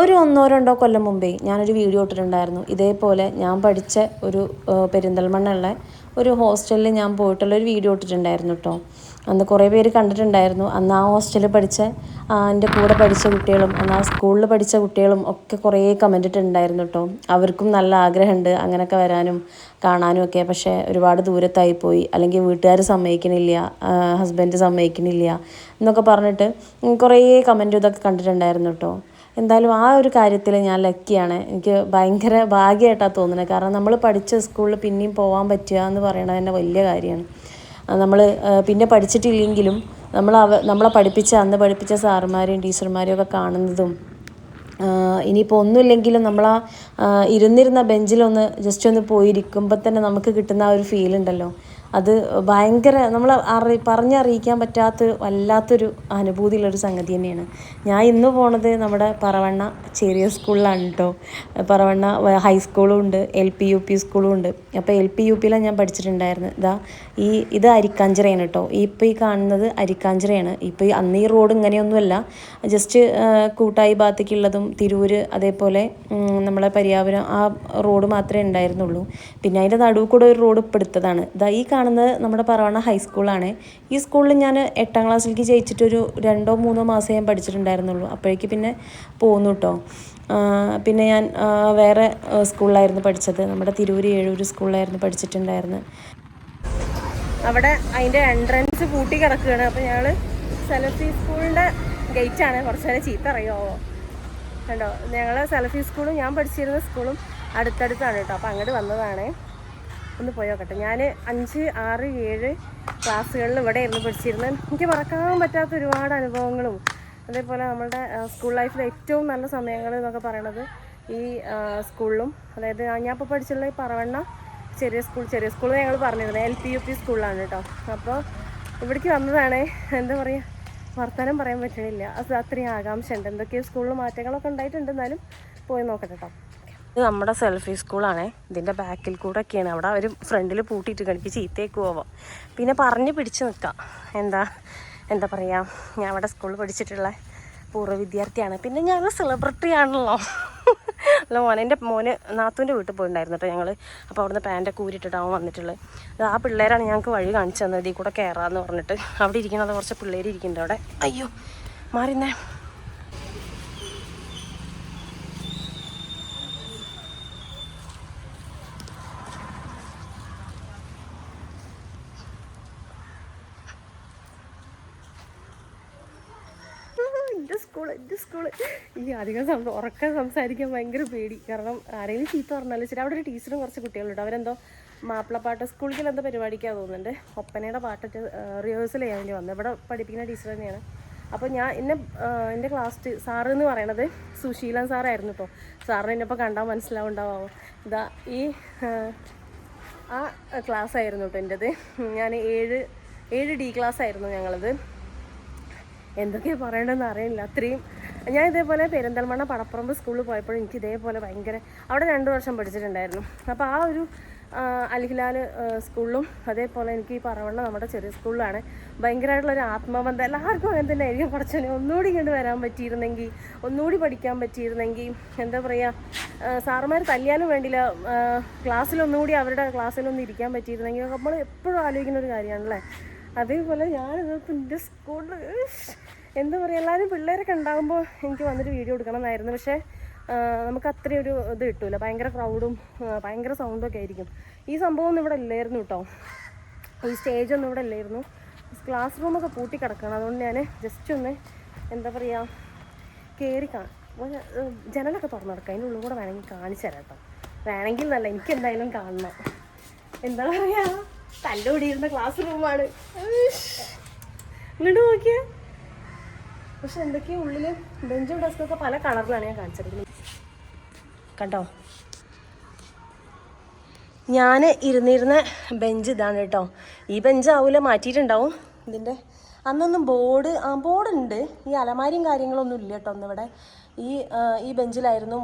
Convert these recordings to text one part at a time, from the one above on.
ഒരു ഒന്നോ രണ്ടോ കൊല്ലം മുമ്പേ ഞാനൊരു വീഡിയോ ഇട്ടിട്ടുണ്ടായിരുന്നു. ഇതേപോലെ ഞാൻ പഠിച്ച ഒരു പെരിന്തൽമണ്ണുള്ള ഒരു ഹോസ്റ്റലിൽ ഞാൻ പോയിട്ടുള്ള ഒരു വീഡിയോ ഇട്ടിട്ടുണ്ടായിരുന്നു കേട്ടോ അന്ന് കുറേ പേര് കണ്ടിട്ടുണ്ടായിരുന്നു. അന്ന് ആ ഹോസ്റ്റലിൽ പഠിച്ച എന്റെ കൂടെ പഠിച്ച കുട്ടികളും അന്ന് ആ സ്കൂളിൽ പഠിച്ച കുട്ടികളും ഒക്കെ കുറേ കമന്റ് ഇട്ടിട്ടുണ്ടായിരുന്നു കേട്ടോ അവർക്കും നല്ല ആഗ്രഹമുണ്ട് അങ്ങനെയൊക്കെ വരാനും കാണാനും ഒക്കെ. പക്ഷേ ഒരുപാട് ദൂരത്തായി പോയി. അല്ലെങ്കിൽ വീട്ടുകാർ സമ്മതിക്കണില്ല ഹസ്ബൻഡ് സമ്മതിക്കണില്ല എന്നൊക്കെ പറഞ്ഞിട്ട് കുറേ കമന്റും ഇതൊക്കെ കണ്ടിട്ടുണ്ടായിരുന്നു കേട്ടോ എന്തായാലും ആ ഒരു കാര്യത്തിൽ ഞാൻ ലക്കിയാണ് എനിക്ക് ഭയങ്കര ഭാഗ്യമായിട്ടാണ് തോന്നുന്നത്. കാരണം നമ്മൾ പഠിച്ച സ്കൂളിൽ പിന്നെയും പോകാൻ പറ്റുക എന്ന് പറയുന്നത് തന്നെ വലിയ കാര്യമാണ്. നമ്മൾ പിന്നെ പഠിച്ചിട്ടില്ലെങ്കിലും നമ്മൾ അവ നമ്മളെ പഠിപ്പിച്ച അന്ന് പഠിപ്പിച്ച സാറുമാരെയും ടീച്ചർമാരെയും ഒക്കെ കാണുന്നതും ഇനിയിപ്പോൾ ഒന്നുമില്ലെങ്കിലും നമ്മൾ ഇരുന്നിരുന്ന ബെഞ്ചിലൊന്ന് ജസ്റ്റ് ഒന്ന് പോയിരിക്കുമ്പോൾ തന്നെ നമുക്ക് കിട്ടുന്ന ആ ഒരു ഫീൽ ഉണ്ടല്ലോ. അത് ഭയങ്കര നമ്മൾ അറി പറഞ്ഞറിയിക്കാൻ പറ്റാത്ത വല്ലാത്തൊരു അനുഭൂതിയുള്ളൊരു സംഗതി തന്നെയാണ്. ഞാൻ ഇന്ന് പോണത് നമ്മുടെ പറവണ്ണ ചെറിയ സ്കൂളിലാണ് കേട്ടോ പറവണ്ണ ഹൈസ്കൂളും ഉണ്ട് എൽ പി യു പി സ്കൂളും ഉണ്ട്. അപ്പോൾ എൽ പി യു പിയിലാണ് ഞാൻ പഠിച്ചിട്ടുണ്ടായിരുന്നത് ഇതാ ഈ ഇത് അരിക്കാഞ്ചിറയാണ് കേട്ടോ ഇപ്പോൾ ഈ കാണുന്നത് അരിക്കാഞ്ചിറയാണ്. ഇപ്പോൾ ഈ അന്ന് ഈ റോഡ് ഇങ്ങനെയൊന്നുമല്ല. ജസ്റ്റ് കൂട്ടായി ഭാഗത്തേക്കുള്ളതും തിരൂര് അതേപോലെ നമ്മളെ പരിയാപുരം ആ റോഡ് മാത്രമേ ഉണ്ടായിരുന്നുള്ളൂ. പിന്നെ അതിന്റെ നടുവ് കൂടെ ഒരു റോഡ് ഇപ്പം എടുത്തതാണ് ഇതാ ഈ കാണുന്നത് നമ്മുടെ പറവണ ഹൈസ്കൂളാണ് ഈ സ്കൂളിൽ ഞാൻ എട്ടാം ക്ലാസ്സിലേക്ക് ജയിച്ചിട്ടൊരു രണ്ടോ മൂന്നോ മാസം ഞാൻ പഠിച്ചിട്ടുണ്ടായിരുന്നുള്ളൂ. അപ്പോഴേക്ക് പിന്നെ പോന്നു കേട്ടോ പിന്നെ ഞാൻ വേറെ സ്കൂളിലായിരുന്നു പഠിച്ചത്. നമ്മുടെ തിരൂര് ഏഴൂർ സ്കൂളിലായിരുന്നു പഠിച്ചിട്ടുണ്ടായിരുന്നത് അവിടെ അതിന്റെ എൻട്രൻസ് പൂട്ടി കിടക്കുകയാണ്. അപ്പോൾ ഞങ്ങൾ സെലഫി സ്കൂളിന്റെ ഗേറ്റാണ് കുറച്ച് നേരം ചീത്ത അറിയാമോ കണ്ടോ? ഞങ്ങൾ സെലഫി സ്കൂളും ഞാൻ പഠിച്ചിരുന്ന സ്കൂളും അടുത്തടുത്താണ് കേട്ടോ അപ്പോൾ അങ്ങോട്ട് വന്നതാണ്. ഒന്ന് പോയി നോക്കട്ടെ ഞാൻ അഞ്ച് ആറ് ഏഴ് ക്ലാസ്സുകളിൽ ഇവിടെ ഇരുന്ന് പഠിച്ചിരുന്നത് എനിക്ക് മറക്കാൻ പറ്റാത്ത ഒരുപാട് അനുഭവങ്ങളും അതേപോലെ നമ്മളുടെ സ്കൂൾ ലൈഫിലെ ഏറ്റവും നല്ല സമയങ്ങൾ എന്നൊക്കെ പറയണത് ഈ സ്കൂളിലും അതായത് ഞാൻ ഇപ്പോൾ പഠിച്ചുള്ള ഈ പറവണ്ണ ചെറിയ സ്കൂൾ ചെറിയ സ്കൂൾ ഞങ്ങൾ പറഞ്ഞിരുന്നത് എൽ പി യു പി സ്കൂളിലാണ് കേട്ടോ അപ്പോൾ ഇവിടേക്ക് വന്നതാണ് എന്താ പറയുക വർത്തമാനം പറയാൻ പറ്റണില്ല. അത് അത്രയും ആകാംക്ഷ ഉണ്ട് എന്തൊക്കെയോ സ്കൂളിൽ മാറ്റങ്ങളൊക്കെ ഉണ്ടായിട്ടുണ്ട്. എന്നാലും പോയി നോക്കട്ടെ കേട്ടോ ഇത് നമ്മുടെ സെൽഫി സ്കൂളാണേ. ഇതിന്റെ ബാക്കിൽ കൂടെ ഒക്കെയാണ് അവിടെ അവർ ഫ്രണ്ടിൽ പൂട്ടിയിട്ട് കണിക്ക്. ചീത്തയൊക്കെ പോവാം. പിന്നെ പറഞ്ഞ് പിടിച്ച് നിൽക്കാം എന്താ എന്താ പറയുക ഞാൻ അവിടെ സ്കൂളിൽ പഠിച്ചിട്ടുള്ള പൂർവ വിദ്യാർത്ഥിയാണ്. പിന്നെ ഞാൻ സെലിബ്രിറ്റി ആണല്ലോ. അല്ല മോനെ എന്റെ മോന് നാത്തൂന്റെ വീട്ടിൽ പോയിട്ടുണ്ടായിരുന്നു കേട്ടോ ഞങ്ങൾ അപ്പോൾ അവിടുന്ന് പാന്റൊക്കെ ഊരിട്ടിട്ടാവും വന്നിട്ടുള്ളത് ആ പിള്ളേരാണ് ഞങ്ങൾക്ക് വഴി കാണിച്ചു തന്നത്. ഇതിൽ കൂടെ കയറാമെന്ന് പറഞ്ഞിട്ട്. അവിടെ ഇരിക്കുന്നത് കുറച്ച് പിള്ളേർ ഇരിക്കുന്നുണ്ട് അവിടെ. അയ്യോ മാറിന്നേ എന്റെ സ്കൂൾ എന്റെ സ്കൂൾ ഈ അധികം സം ഉറക്കം സംസാരിക്കാൻ ഭയങ്കര പേടി. കാരണം ആരെങ്കിലും ചീത്ത പറഞ്ഞാലും ശരി അവിടെ ഒരു ടീച്ചറും കുറച്ച് കുട്ടികളുണ്ട് അവരെന്തോ മാപ്പിളപ്പാട്ട് സ്കൂളിൽ എന്തോ പരിപാടിക്കാണ് തോന്നുന്നുണ്ട്. ഒപ്പനയുടെ പാട്ടൊക്കെ റിഹേഴ്സൽ ചെയ്യാൻ വേണ്ടി വന്നത് ഇവിടെ പഠിപ്പിക്കുന്ന ടീച്ചർ തന്നെയാണ്. അപ്പോൾ ഞാൻ എന്നെ എന്റെ ക്ലാസ് സാറ് എന്ന് പറയണത് സുശീലൻ സാറായിരുന്നു കേട്ടോ സാറിന് എന്നെ ഇപ്പോൾ കണ്ടാൽ മനസ്സിലാവുണ്ടാവും. ഇതാ ഈ ആ ക്ലാസ് ആയിരുന്നു കേട്ടോ എന്റെത് ഞാൻ ഏഴ് ഏഴ് ഡി ക്ലാസ് ആയിരുന്നു ഞങ്ങളത്. എന്തൊക്കെയാണ് പറയേണ്ടതെന്ന് അറിയില്ല. അത്രയും ഞാൻ ഇതേപോലെ പെരിന്തൽമണ്ണ പടപ്പുറമ്പ് സ്കൂളിൽ പോയപ്പോഴും എനിക്ക് ഇതേപോലെ ഭയങ്കര അവിടെ രണ്ട് വർഷം പഠിച്ചിട്ടുണ്ടായിരുന്നു. അപ്പോൾ ആ ഒരു അലിഹിലാൽ സ്കൂളിലും അതേപോലെ എനിക്ക് ഈ പറവണ്ണ നമ്മുടെ ചെറിയ സ്കൂളിലാണ് ഭയങ്കരമായിട്ടുള്ളൊരു ആത്മബന്ധം. എല്ലാവർക്കും അങ്ങനെ തന്നെ ആയിരിക്കും പഠിച്ചതിന് ഒന്നുകൂടി ഇങ്ങോട്ട് വരാൻ പറ്റിയിരുന്നെങ്കിൽ ഒന്നുകൂടി പഠിക്കാൻ പറ്റിയിരുന്നെങ്കിൽ എന്താ പറയുക സാറുമാർ തല്ലിയാലും വേണ്ടില്ല ക്ലാസ്സിലൊന്നുകൂടി അവരുടെ ക്ലാസ്സിലൊന്നും ഇരിക്കാൻ പറ്റിയിരുന്നെങ്കിൽ നമ്മൾ എപ്പോഴും ആലോചിക്കുന്ന ഒരു കാര്യമാണല്ലേ? അതേപോലെ ഞാനിത് എന്റെ സ്കൂളിൽ എന്താ പറയുക എല്ലാവരും പിള്ളേരൊക്കെ ഉണ്ടാകുമ്പോൾ എനിക്ക് വന്നിട്ട് വീഡിയോ എടുക്കണമെന്നായിരുന്നു. പക്ഷേ നമുക്ക് അത്രയും ഒരു ഇത് കിട്ടൂല. ഭയങ്കര ക്രൗഡും ഭയങ്കര സൗണ്ടും ഒക്കെ ആയിരിക്കും. ഈ സംഭവം ഒന്നും ഇവിടെ ഇല്ലായിരുന്നു കേട്ടോ. ഈ സ്റ്റേജൊന്നും ഇവിടെ ഇല്ലായിരുന്നു. ക്ലാസ് റൂമൊക്കെ പൂട്ടി കിടക്കണം. അതുകൊണ്ട് ഞാൻ ജസ്റ്റ് ഒന്ന് എന്താ പറയുക കയറി കാ ജനലൊക്കെ തുറന്നു കിടക്കാം അതിന്റെ ഉള്ളിൽ കൂടെ വേണമെങ്കിൽ കാണിച്ചു തരാം കേട്ടോ. വേണമെങ്കിൽ നല്ല എനിക്ക് എന്തായാലും കാണണം. എന്താ പറയുക തല്ലുകൂടിയിരുന്ന ക്ലാസ് റൂമാണ് ഇങ്ങോട്ട് നോക്കിയേ. പക്ഷെ എന്തൊക്കെയോ ഉള്ളിൽ ബെഞ്ചും ഒക്കെ പല കളറിലാണ് ഞാൻ കാണിച്ചിരിക്കുന്നത്. കണ്ടോ? ഞാൻ ഇരുന്നിരുന്ന ബെഞ്ച് ഇതാണ് കേട്ടോ. ഈ ബെഞ്ച് ആവൂല മാറ്റിയിട്ടുണ്ടാവും. ഇതിന്റെ അന്നൊന്നും ബോർഡ് ആ ബോർഡുണ്ട്. ഈ അലമാരിയും കാര്യങ്ങളൊന്നും ഇല്ല കേട്ടോ ഒന്നിവിടെ ഈ ഈ ബെഞ്ചിലായിരുന്നു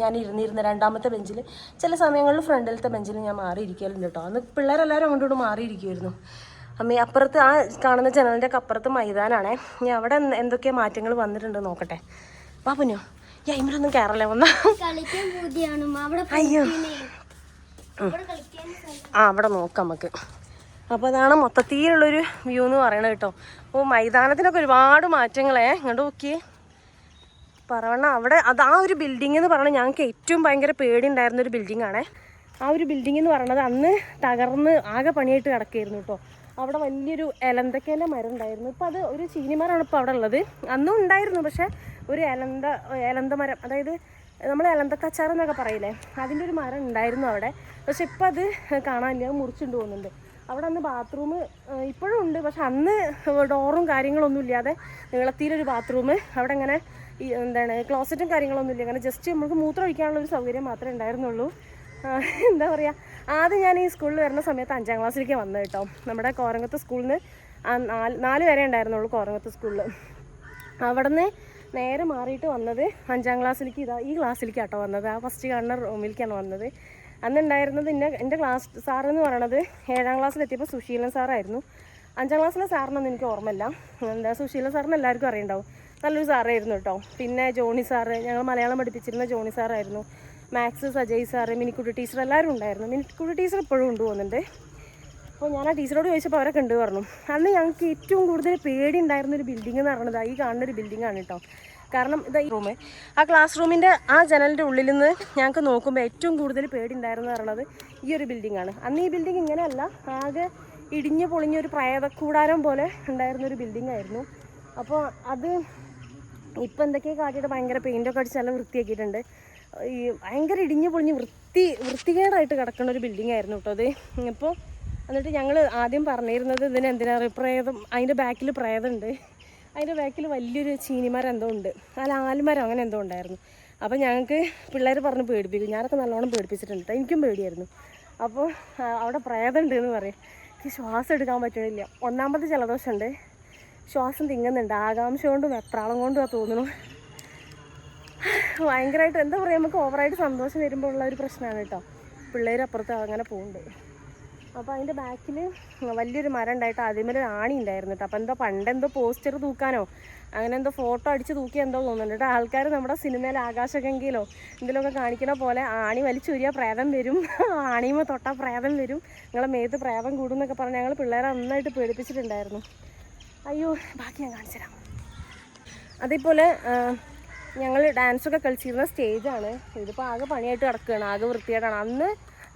ഞാൻ ഇരുന്നിരുന്ന രണ്ടാമത്തെ ബെഞ്ചിൽ ചില സമയങ്ങളിൽ ഫ്രണ്ടിലത്തെ ബെഞ്ചിൽ ഞാൻ മാറിയിരിക്കലുണ്ട് കേട്ടോ. അന്ന് പിള്ളേരെല്ലാവരും അങ്ങോട്ടും മാറിയിരിക്കുമായിരുന്നു അമ്മ അപ്പുറത്ത് ആ കാണുന്ന ജനലിന്റെ ഒക്കെ അപ്പുറത്ത് മൈതാനാണേ. ഇനി അവിടെ എന്ത് എന്തൊക്കെ മാറ്റങ്ങൾ വന്നിട്ടുണ്ട് നോക്കട്ടെ. പാപ്പനോ യൈമിലൊന്നും കയറല്ലേ വന്ന? അയ്യോ. ആ അവിടെ നോക്കാം നമുക്ക്. അപ്പോൾ അതാണ് മൊത്തത്തിലുള്ളൊരു വ്യൂ എന്ന് പറയണത് കേട്ടോ. അപ്പോൾ മൈതാനത്തിനൊക്കെ ഒരുപാട് മാറ്റങ്ങളെ. ഇങ്ങോട്ട് നോക്കിയേ. പറവണ്ണ അവിടെ അത് ആ ഒരു ബിൽഡിംഗ് എന്ന് പറയുന്നത് ഞങ്ങൾക്ക് ഏറ്റവും ഭയങ്കര പേടി ഉണ്ടായിരുന്ന ഒരു ബിൽഡിംഗ് ആണേ. ആ ഒരു ബിൽഡിംഗ് എന്ന് പറയുന്നത് അന്ന് തകർന്ന് ആകെ പണിയായിട്ട് കിടക്കായിരുന്നു കേട്ടോ. അവിടെ വലിയൊരു എലന്തക്കേന്റെ മരം ഉണ്ടായിരുന്നു ഇപ്പോൾ അത് ഒരു ചീനിമരമാണ് ഇപ്പോൾ അവിടെ ഉള്ളത്. അന്നും ഉണ്ടായിരുന്നു പക്ഷേ ഒരു എലന്ത എലന്ത മരം അതായത് നമ്മൾ എലന്തക്കച്ചാർ എന്നൊക്കെ പറയില്ലേ അതിന്റെ ഒരു മരം ഉണ്ടായിരുന്നു അവിടെ. പക്ഷെ ഇപ്പം അത് കാണാനില്ല മുറിച്ചുകൊണ്ട് പോകുന്നുണ്ട് അവിടെ അന്ന് ബാത്റൂം ഇപ്പോഴും ഉണ്ട് പക്ഷെ അന്ന് ഡോറും കാര്യങ്ങളൊന്നും ഇല്ലാതെ നീളത്തിലൊരു ബാത്റൂം അവിടെ അങ്ങനെ എന്താണ് ക്ലോസറ്റും കാര്യങ്ങളൊന്നും ഇല്ല. അങ്ങനെ ജസ്റ്റ് നമുക്ക് മൂത്രം ഒഴിക്കാനുള്ള ഒരു സൗകര്യം മാത്രമേ ഉണ്ടായിരുന്നുള്ളൂ. എന്താ പറയുക ആദ്യം ഞാൻ ഈ സ്കൂളിൽ വരുന്ന സമയത്ത് അഞ്ചാം ക്ലാസ്സിലേക്ക് വന്നത് കേട്ടോ. നമ്മുടെ കോരങ്ങത്ത് സ്കൂളിൽ നിന്ന് നാല് നാല് വരെ ഉണ്ടായിരുന്നുള്ളൂ കോരങ്ങത്ത് സ്കൂളിൽ അവിടെ നിന്ന് നേരെ മാറിയിട്ട് വന്നത് അഞ്ചാം ക്ലാസ്സിലേക്ക് ഇതാ ഈ ക്ലാസ്സിലേക്ക് കേട്ടോ വന്നത്. ആ ഫസ്റ്റ് കാണുന്ന റൂമിലേക്കാണ് വന്നത്. അന്നുണ്ടായിരുന്നത് എന്റെ എന്റെ ക്ലാസ് സാറെന്ന് പറയണത് ഏഴാം ക്ലാസ്സിലെത്തിയപ്പോൾ സുശീലൻ സാറായിരുന്നു. അഞ്ചാം ക്ലാസ്സിലെ സാറിനൊന്നും എനിക്ക് ഓർമ്മയില്ല. എന്താ സുശീലൻ സാറിന് എല്ലാവർക്കും അറിയണ്ടാവും. നല്ലൊരു സാറായിരുന്നു കേട്ടോ. പിന്നെ ജോണി സാറ് ഞങ്ങൾ മലയാളം പഠിപ്പിച്ചിരുന്ന Johnny സാറായിരുന്നു. Maths Sajay sir Minikutty teacher എല്ലാവരും ഉണ്ടായിരുന്നു. മിനിക്കുട്ടി ടീച്ചർ ഇപ്പോഴും ഉണ്ട് പോകുന്നുണ്ട് അപ്പോൾ ഞാൻ ആ ടീച്ചറോട് ചോദിച്ചപ്പോൾ അവരൊക്കെ കണ്ടു പറഞ്ഞു. അന്ന് ഞങ്ങൾക്ക് ഏറ്റവും കൂടുതൽ പേടി ഉണ്ടായിരുന്ന ഒരു ബിൽഡിംഗ് എന്ന് പറയുന്നത് ഈ കാണുന്ന ഒരു ബിൽഡിംഗ് ആണ് കേട്ടോ കാരണം ഇത് ഈ റൂമ് ആ ക്ലാസ് റൂമിന്റെ ആ ജനലിന്റെ ഉള്ളിൽ നിന്ന് ഞങ്ങൾക്ക് നോക്കുമ്പോൾ ഏറ്റവും കൂടുതൽ പേടി ഉണ്ടായിരുന്നു പറയുന്നത് ഈ ഒരു ബിൽഡിംഗ് ആണ്. അന്ന് ഈ ബിൽഡിംഗ് ഇങ്ങനെയല്ല. ആകെ ഇടിഞ്ഞു പൊളിഞ്ഞ ഒരു പ്രേതക്കൂടാരം പോലെ ഉണ്ടായിരുന്ന ഒരു ബിൽഡിംഗ് ആയിരുന്നു. അപ്പോൾ അത് ഇപ്പം എന്തൊക്കെയോ കാട്ടിയിട്ട് ഭയങ്കര പെയിന്റൊക്കെ അടിച്ച് നല്ല വൃത്തിയാക്കിയിട്ടുണ്ട്. ഈ ഭയങ്കര ഇടിഞ്ഞു പൊളിഞ്ഞ് വൃത്തി വൃത്തികേടായിട്ട് കിടക്കുന്ന ഒരു ബിൽഡിംഗ് ആയിരുന്നു കേട്ടോ അത്. ഇപ്പോൾ എന്നിട്ട് ഞങ്ങൾ ആദ്യം പറഞ്ഞിരുന്നത് ഇതിന് എന്തിനാ പ്രേതം അതിന്റെ ബാക്കിൽ പ്രേതമുണ്ട് അതിന്റെ ബാക്കിൽ വലിയൊരു ചീനിമരം എന്തോ ഉണ്ട്. അല്ല ആൽമരം അങ്ങനെ എന്തോ ഉണ്ടായിരുന്നു. അപ്പോൾ ഞങ്ങൾക്ക് പിള്ളേർ പറഞ്ഞ് പേടിപ്പിക്കും. ഞാനൊക്കെ നല്ലോണം പേടിപ്പിച്ചിട്ടുണ്ട്. എനിക്കും പേടിയായിരുന്നു. അപ്പോൾ അവിടെ പ്രേതമുണ്ട് എന്ന് പറയും. എനിക്ക് ശ്വാസം എടുക്കാൻ പറ്റണില്ല. ഒന്നാമത് ജലദോഷമുണ്ട് ശ്വാസം തിങ്ങുന്നുണ്ട്. ആകാംക്ഷ കൊണ്ടും എത്രാളം കൊണ്ടും തോന്നുന്നു ഭയങ്കരമായിട്ട് എന്താ പറയുക നമുക്ക് ഓവറായിട്ട് സന്തോഷം വരുമ്പോൾ ഉള്ള ഒരു പ്രശ്നമാണ് കേട്ടോ. പിള്ളേർ അപ്പുറത്ത് അങ്ങനെ പോകുന്നുണ്ട് അപ്പോൾ അതിന്റെ ബാക്കിൽ വലിയൊരു മരം ഉണ്ടായിട്ട് ഒരു ആണി ഉണ്ടായിരുന്നു കേട്ടോ. അപ്പോൾ എന്തോ പണ്ടെന്തോ പോസ്റ്റർ തൂക്കാനോ അങ്ങനെ എന്തോ ഫോട്ടോ അടിച്ച് തൂക്കി എന്തോ തോന്നുന്നുണ്ട് കേട്ടോ. ആൾക്കാർ നമ്മുടെ സിനിമയിൽ ആകാശഗംഗയിലോ എന്തെങ്കിലുമൊക്കെ കാണിക്കണ പോലെ ആണി വലിച്ചൂരിയ പ്രേതം വരും. ആണിയുമ്പോൾ തൊട്ടാൽ പ്രേതം വരും. നിങ്ങളെ മേത്ത് പ്രേതം കൂടും എന്നൊക്കെ പറഞ്ഞ് ഞങ്ങൾ പിള്ളേരെ നന്നായിട്ട് പേടിപ്പിച്ചിട്ടുണ്ടായിരുന്നു. അയ്യോ ബാക്കി ഞാൻ കാണിച്ചു തരാം അതേപോലെ ഞങ്ങൾ ഡാൻസൊക്കെ കളിച്ചിരുന്ന സ്റ്റേജാണ് ഇതിപ്പോൾ ആകെ പണിയായിട്ട് കിടക്കുകയാണ് ആകെ വൃത്തിയായിട്ടാണ് അന്ന്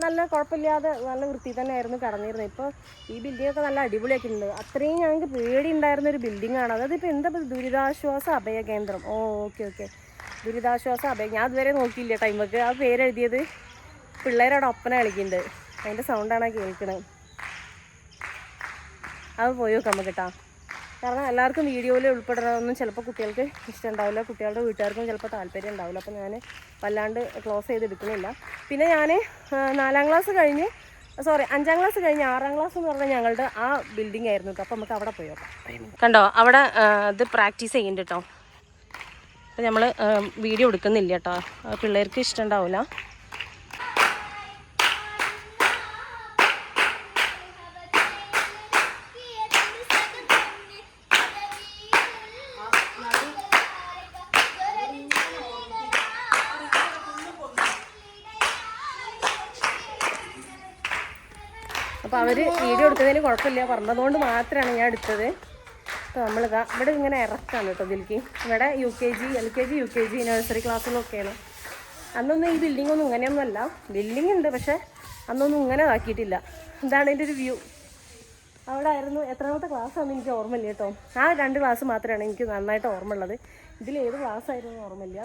നല്ല കുഴപ്പമില്ലാതെ നല്ല വൃത്തി തന്നെ ആയിരുന്നു കടന്നിരുന്നത്. ഇപ്പോൾ ഈ ബിൽഡിംഗ് ഒക്കെ നല്ല അടിപൊളിയാക്കിയിട്ടുണ്ട്. അത്രയും ഞങ്ങൾക്ക് പേടി ഉണ്ടായിരുന്ന ഒരു ബിൽഡിംഗ് ആണ്. അതായത് ഇപ്പോൾ എന്താ ദുരിതാശ്വാസ അഭയ കേന്ദ്രം? ഓക്കെ ഓക്കെ ദുരിതാശ്വാസ അഭയ ഞാൻ അതുവരെ നോക്കിയില്ല ടൈമൊക്കെ ആ പേരെഴുതിയത് പിള്ളേരവിടെ ഒപ്പന കളിക്കുന്നുണ്ട്. അതിന്റെ സൗണ്ടാണ് കേൾക്കുന്നത് അത് പോയി നമുക്ക് കേട്ടോ കാരണം എല്ലാവർക്കും വീഡിയോയിൽ ഉൾപ്പെടണമെന്നും ചിലപ്പോൾ കുട്ടികൾക്ക് ഇഷ്ടമുണ്ടാവില്ല കുട്ടികളുടെ വീട്ടുകാർക്കും ചിലപ്പോൾ താല്പര്യം ഉണ്ടാവില്ല. അപ്പോൾ ഞാൻ വല്ലാണ്ട് ക്ലോസ് ചെയ്ത് എടുക്കുന്നില്ല. പിന്നെ ഞാൻ നാലാം ക്ലാസ് കഴിഞ്ഞ് സോറി അഞ്ചാം ക്ലാസ് കഴിഞ്ഞ് ആറാം ക്ലാസ് എന്ന് പറഞ്ഞാൽ ഞങ്ങളുടെ ആ ബിൽഡിംഗ് ആയിരുന്നു അപ്പോൾ നമുക്ക് അവിടെ പോയി കണ്ടോ അവിടെ ഇത് പ്രാക്ടീസ് ചെയ്യുന്നുണ്ട് കേട്ടോ. അപ്പോൾ നമ്മൾ വീഡിയോ എടുക്കുന്നില്ല കേട്ടോ. പിള്ളേർക്ക് ഇഷ്ടമുണ്ടാവില്ല. അപ്പോൾ അവർ വീഡിയോ എടുത്തതിന് കുഴപ്പമില്ല. പറഞ്ഞതുകൊണ്ട് മാത്രമാണ് ഞാൻ എടുത്തത്. അപ്പോൾ നമ്മളിതാ ഇവിടെ ഇങ്ങനെ ഇറക്കാണ് കേട്ടോ ഇതിലേക്ക്. ഇവിടെ U K G L K G U K G nursery ക്ലാസ്സിലൊക്കെയാണ് അന്നൊന്നും ഈ ബിൽഡിംഗ് ഒന്നും ഇങ്ങനെയൊന്നും അല്ല. ബിൽഡിംഗ് ഉണ്ട് പക്ഷേ അന്നൊന്നും ഇങ്ങനെ ആക്കിയിട്ടില്ല. ഇതാണ് എന്റെ ഒരു വ്യൂ അവിടെ ആയിരുന്നു എത്രാമത്തെ ക്ലാസ്സാണെന്ന് എനിക്ക് ഓർമ്മയില്ല കേട്ടോ. ആ രണ്ട് ക്ലാസ് മാത്രമാണ് എനിക്ക് നന്നായിട്ട് ഓർമ്മ ഉള്ളത് ഏത് ക്ലാസ് ആയിരുന്നു ഓർമ്മയില്ല.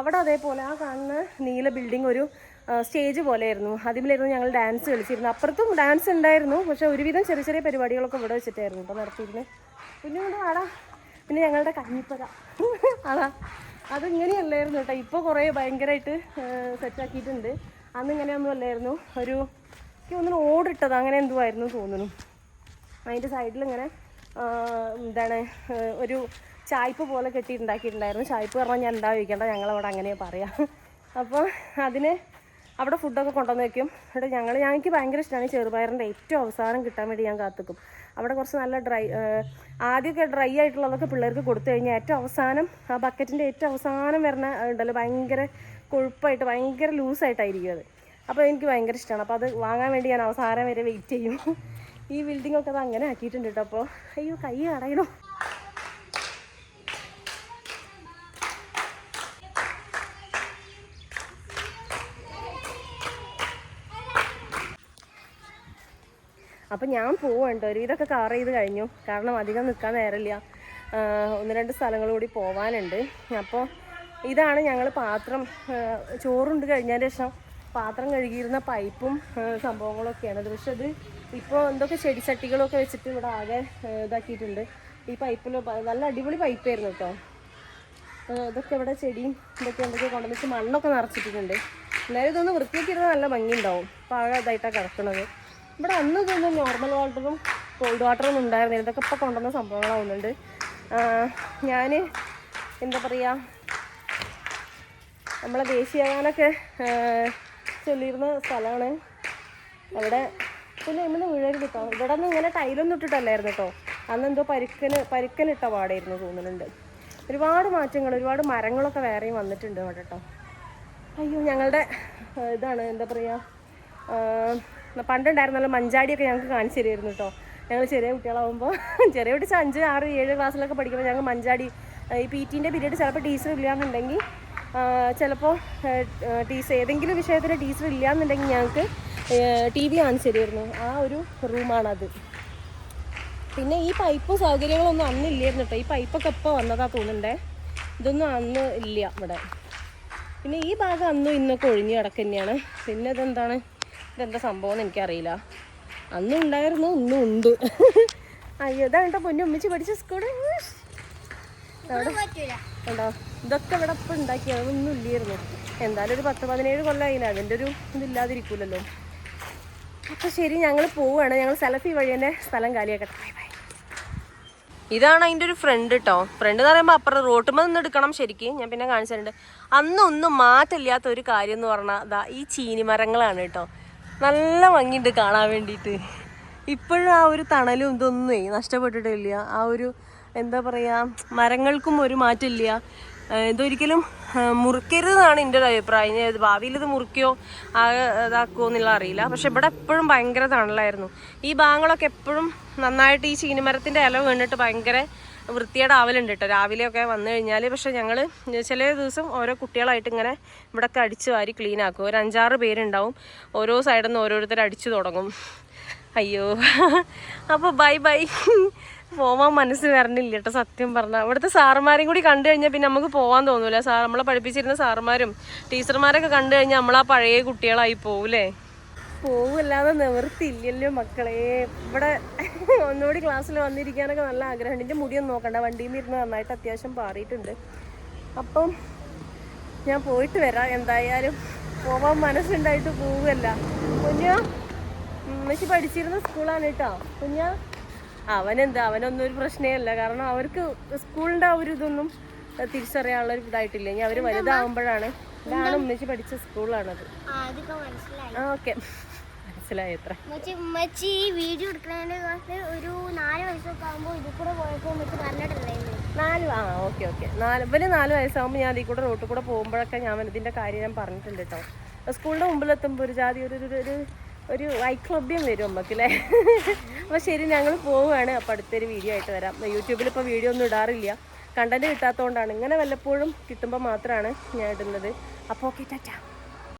അവിടെ അതേപോലെ ആ കാണുന്ന നീല ബിൽഡിംഗ് ഒരു സ്റ്റേജ് പോലെയായിരുന്നു. അതിമിലായിരുന്നു ഞങ്ങൾ ഡാൻസ് കളിച്ചിരുന്നു അപ്പുറത്തും ഡാൻസ് ഉണ്ടായിരുന്നു. പക്ഷെ ഒരുവിധം ചെറിയ ചെറിയ പരിപാടികളൊക്കെ ഇവിടെ വെച്ചിട്ടായിരുന്നു കേട്ടോ നടത്തിയിരുന്നത് പിന്നെ കൊണ്ട് ആടാ പിന്നെ ഞങ്ങളുടെ കഞ്ഞിപ്പത ആടാ അതിങ്ങനെയല്ലായിരുന്നു കേട്ടോ. ഇപ്പോൾ കുറേ ഭയങ്കരമായിട്ട് സെറ്റാക്കിയിട്ടുണ്ട് അന്ന് ഇങ്ങനെയൊന്നും അല്ലായിരുന്നു. ഒരു എനിക്ക് തോന്നുന്നു ഓടിട്ടത് അങ്ങനെ ആയിരുന്നു തോന്നുന്നു. അതിന്റെ സൈഡിൽ ഇങ്ങനെ എന്താണ് ഒരു ചായ്പ് പോലെ കെട്ടിയിട്ടുണ്ടാക്കിയിട്ടുണ്ടായിരുന്നു ചായ്പ് പറഞ്ഞാൽ ഞാൻ എന്താ ചോദിക്കേണ്ട ഞങ്ങളവിടെ അങ്ങനെ പറയാം. അപ്പോൾ അതിന് അവിടെ ഫുഡൊക്കെ കൊണ്ടുവന്ന് വെക്കും. അവിടെ ഞങ്ങൾ ഞങ്ങൾക്ക് ഭയങ്കര ഇഷ്ടമാണ് ചെറുപയറിന്റെ ഏറ്റവും അവസാനം കിട്ടാൻ വേണ്ടി ഞാൻ കാത്തുക്കും. അവിടെ കുറച്ച് നല്ല ഡ്രൈ ആദ്യമൊക്കെ ഡ്രൈ ആയിട്ടുള്ളതൊക്കെ പിള്ളേർക്ക് കൊടുത്തു കഴിഞ്ഞാൽ ഏറ്റവും അവസാനം ആ ബക്കറ്റിന്റെ ഏറ്റവും അവസാനം വരുന്ന ഉണ്ടല്ലോ ഭയങ്കര കൊഴുപ്പായിട്ട് ഭയങ്കര ലൂസായിട്ടായിരിക്കും അത്. അപ്പോൾ എനിക്ക് ഭയങ്കര ഇഷ്ടമാണ് അപ്പോൾ അത് വാങ്ങാൻ വേണ്ടി ഞാൻ അവസാനം വരെ വെയിറ്റ് ചെയ്യും. ഈ ബിൽഡിംഗ് ഒക്കെ അത് അങ്ങനെ ആക്കിയിട്ടുണ്ട് കേട്ടോ അപ്പോൾ അയ്യോ കൈ അടയണോ? അപ്പം ഞാൻ പോവുകയുണ്ട്. ഒരു ഇതൊക്കെ കവർ ചെയ്ത് കഴിഞ്ഞു. കാരണം അധികം നിൽക്കാൻ നേരമില്ല. ഒന്ന് രണ്ട് സ്ഥലങ്ങൾ കൂടി പോവാനുണ്ട്. അപ്പോൾ ഇതാണ് ഞങ്ങൾ പാത്രം. ചോറുണ്ട് കഴിഞ്ഞതിന് ശേഷം പാത്രം കഴുകിയിരുന്ന പൈപ്പും സംഭവങ്ങളൊക്കെയാണ്. അത് പക്ഷെ ഇത് ഇപ്പോൾ എന്തൊക്കെ ചെടിച്ചട്ടികളൊക്കെ വെച്ചിട്ട് ഇവിടെ ആകെ ഇതാക്കിയിട്ടുണ്ട്. ഈ പൈപ്പിൽ നല്ല അടിപൊളി പൈപ്പായിരുന്നു കേട്ടോ. ഇതൊക്കെ ഇവിടെ ചെടിയും ഇതൊക്കെ എന്തൊക്കെ കൊണ്ടുവന്നിട്ട് മണ്ണൊക്കെ നിറച്ചിട്ടുണ്ട് എന്നാലും ഇതൊന്ന് വൃത്തിയാക്കിയിരുന്ന നല്ല ഭംഗി ഉണ്ടാവും പാഴ ഇതായിട്ടാണ് കിടക്കുന്നത് ഇവിടെ അന്ന് ഇതൊന്നും നോർമൽ വാട്ടറും കോൾഡ് വാട്ടറും ഉണ്ടായിരുന്നില്ല ഇതൊക്കെ ഇപ്പോൾ കൊണ്ടുവന്ന സംഭവങ്ങളാവുന്നുണ്ട് ഞാൻ എന്താ പറയുക നമ്മളെ ദേശീയഗാനൊക്കെ ചൊല്ലിയിരുന്ന സ്ഥലമാണ്. അവിടെ പിന്നെ ഇന്ന് വീഴരുത് കേട്ടോ. ഇവിടെ നിന്ന് ഇങ്ങനെ ടൈലൊന്നും ഇട്ടിട്ടല്ലായിരുന്നു കേട്ടോ. അന്ന് എന്തോ പരുക്കന് പരുക്കനിട്ട പാടായിരുന്നു തോന്നുന്നുണ്ട്. ഒരുപാട് മാറ്റങ്ങൾ ഒരുപാട് മരങ്ങളൊക്കെ വേറെയും വന്നിട്ടുണ്ട് അവിടെ കേട്ടോ. അയ്യോ ഞങ്ങളുടെ ഇതാണ് എന്താ പറയുക പണ്ടുണ്ടായിരുന്നല്ലോ മഞ്ചാടിയൊക്കെ ഞങ്ങൾക്ക് കാണിച്ചു തരുമായിരുന്നു കേട്ടോ. ഞങ്ങൾ ചെറിയ കുട്ടികളാവുമ്പോൾ ചെറിയ കുട്ടി അഞ്ച് ആറ് ഏഴ് ക്ലാസ്സിലൊക്കെ പഠിക്കുമ്പോൾ ഞങ്ങൾ മഞ്ചാടി ഈ പി ടീന്റെ പീരീഡ് ചിലപ്പോൾ ടീച്ചർ ഇല്ലാന്നുണ്ടെങ്കിൽ ചിലപ്പോൾ ടീച്ചർ ഏതെങ്കിലും വിഷയത്തിൽ ടീച്ചർ ഇല്ലാന്നുണ്ടെങ്കിൽ ഞങ്ങൾക്ക് ടി വി കാണിച്ചു തരുമായിരുന്നു. ആ ഒരു റൂമാണത്. പിന്നെ ഈ പൈപ്പും സൗകര്യങ്ങളൊന്നും അന്ന് ഇല്ലായിരുന്നു കേട്ടോ. ഈ പൈപ്പൊക്കെ ഇപ്പോൾ വന്നതാ തോന്നുന്നുണ്ടേ. ഇതൊന്നും അന്ന് ഇല്ല ഇവിടെ. പിന്നെ ഈ ഭാഗം അന്നും ഇന്നൊക്കെ ഒഴിഞ്ഞു കിടക്ക് തന്നെയാണ് പിന്നെ ഇതെന്താണ്? ഇതെന്താ സംഭവം എന്ന് എനിക്കറിയില്ല. അന്നും ഉണ്ടായിരുന്നു ഇന്നും ഉണ്ട്. അയ്യോ ഇതാ കേട്ടോ പൊന്നു ഉമ്മിച്ച് പഠിച്ച സ്കൂൾ? ഉണ്ടോ ഇതൊക്കെ ഇവിടെ ഇപ്പം ഉണ്ടാക്കി അതൊന്നും ഇല്ലായിരുന്നു. എന്തായാലും ഒരു പത്ത് പതിനേഴ് കൊല്ലമായില്ല അതിന്റെ ഒരു ഇതില്ലാതിരിക്കൂലല്ലോ. അപ്പോൾ ശരി ഞങ്ങൾ പോവുകയാണ് ഞങ്ങൾ സെലഫി വഴി തന്നെ സ്ഥലം കാലിയാക്കട്ടെ. ബൈ ബൈ ഇതാണ് അതിന്റെ ഒരു ഫ്രണ്ട് കേട്ടോ ഫ്രണ്ട് എന്ന് പറയുമ്പോൾ അപ്പുറം റോട്ടുമ്പോൾ നിന്ന് എടുക്കണം ശരിക്കും. ഞാൻ പിന്നെ കാണിച്ചിട്ടുണ്ട് അന്നൊന്നും മാറ്റമില്ലാത്ത ഒരു കാര്യം എന്ന് പറഞ്ഞാൽ ഈ ചീനി മരങ്ങളാണ് കേട്ടോ നല്ല ഭംഗിയുണ്ട് കാണാൻ വേണ്ടിയിട്ട്. ഇപ്പോഴും ആ ഒരു തണലും ഇതൊന്നും നഷ്ടപ്പെട്ടിട്ടില്ല. ആ ഒരു എന്താ പറയുക മരങ്ങൾക്കും ഒരു മാറ്റമില്ല. ഇതൊരിക്കലും മുറിക്കരുതെന്നാണ് എന്റെ ഒരു അഭിപ്രായം. ഇനി ഭാവിയിൽ ഇത് മുറിക്കോ ഇതാക്കുമോ എന്നുള്ള അറിയില്ല. പക്ഷെ ഇവിടെ എപ്പോഴും ഭയങ്കര തണലായിരുന്നു. ഈ ഭാഗങ്ങളൊക്കെ എപ്പോഴും നന്നായിട്ട് ഈ ചീനിമരത്തിന്റെ ഇല വീണിട്ട് ഭയങ്കര വൃത്തിയുടെ ആവലുണ്ട് കേട്ടോ രാവിലെയൊക്കെ വന്നു കഴിഞ്ഞാൽ പക്ഷെ ഞങ്ങൾ ചില ദിവസം ഓരോ കുട്ടികളായിട്ട് ഇങ്ങനെ ഇവിടെയൊക്കെ അടിച്ച് വാരി ക്ലീൻ ആക്കും. ഒരു അഞ്ചാറ് പേരുണ്ടാവും. ഓരോ സൈഡിൽ നിന്ന് ഓരോരുത്തർ അടിച്ചു തുടങ്ങും. അയ്യോ. അപ്പോൾ ബൈ ബൈ പോവാൻ മനസ്സ് വരണില്ല കേട്ടോ സത്യം പറഞ്ഞാൽ ഇവിടുത്തെ സാറുമാരെയും കൂടി കണ്ടു കഴിഞ്ഞാൽ പിന്നെ നമുക്ക് പോകാൻ തോന്നൂല. സാർ നമ്മളെ പഠിപ്പിച്ചിരുന്ന സാറുമാരും ടീച്ചർമാരൊക്കെ കണ്ടു കഴിഞ്ഞാൽ നമ്മളാ പഴയ കുട്ടികളായി പോകൂലേ പോവല്ലാതെ നിവർത്തില്ലല്ലോ മക്കളെ. ഇവിടെ ഒന്നുകൂടി ക്ലാസ്സിൽ വന്നിരിക്കാനൊക്കെ നല്ല ആഗ്രഹമുണ്ട്. എന്റെ മുടിയൊന്നും നോക്കണ്ട. വണ്ടിയിൽ നിന്ന് ഇരുന്ന് നന്നായിട്ട് അത്യാവശ്യം പാറിയിട്ടുണ്ട്. അപ്പം ഞാൻ പോയിട്ട് വരാം. എന്തായാലും പോവാൻ മനസ്സുണ്ടായിട്ട് പോവുകയല്ല കുഞ്ഞ ഉമ്മച്ചി പഠിച്ചിരുന്ന സ്കൂളാണ് കേട്ടോ. കുഞ്ഞ അവനെന്താ? അവനൊന്നും ഒരു പ്രശ്നമല്ല കാരണം അവർക്ക് സ്കൂളിന്റെ ആ ഒരു ഇതൊന്നും തിരിച്ചറിയാനുള്ള ഒരു ഇതായിട്ടില്ല. ഇനി അവർ വലുതാവുമ്പോഴാണ്. ഇതാണ് ഉമ്മച്ചി പഠിച്ച സ്കൂളാണത് ഓക്കെ മനസ്സിലായി എത്ര ഉമ്മച്ചി ഈ വീഡിയോ എടുക്കുന്നതിന്റെ ഒരു നാല് വയസ്സൊക്കെ ആകുമ്പോൾ ഇതിൽ കൂടെ പോയപ്പോൾ പറഞ്ഞിട്ടുണ്ടായിരുന്നു നാല് ആ ഓക്കെ ഓക്കെ. നാല് ഇവന് നാല് വയസ്സാകുമ്പോൾ ഞാൻ അതിൽ കൂടെ റോട്ടിൽ കൂടെ പോകുമ്പോഴൊക്കെ ഞാൻ ഇതിന്റെ കാര്യം ഞാൻ പറഞ്ഞിട്ടുണ്ട് കേട്ടോ. സ്കൂളിന്റെ മുമ്പിലെത്തുമ്പോൾ ഒരു ജാതി ഒരു ഒരു- ഒരു ഐക്ലബ്യം വരും നമുക്ക് അല്ലേ? അപ്പോൾ ശരി ഞങ്ങൾ പോവുകയാണ്. അപ്പോൾ അടുത്തൊരു വീഡിയോ ആയിട്ട് വരാം. യൂട്യൂബിൽ ഇപ്പോൾ വീഡിയോ ഒന്നും ഇടാറില്ല. കണ്ടന്റ് കിട്ടാത്തതുകൊണ്ടാണ്. ഇങ്ങനെ വല്ലപ്പോഴും കിട്ടുമ്പോൾ മാത്രമാണ് ഞാൻ ഇടുന്നത്. അപ്പോൾ ഓക്കെ ടാറ്റ.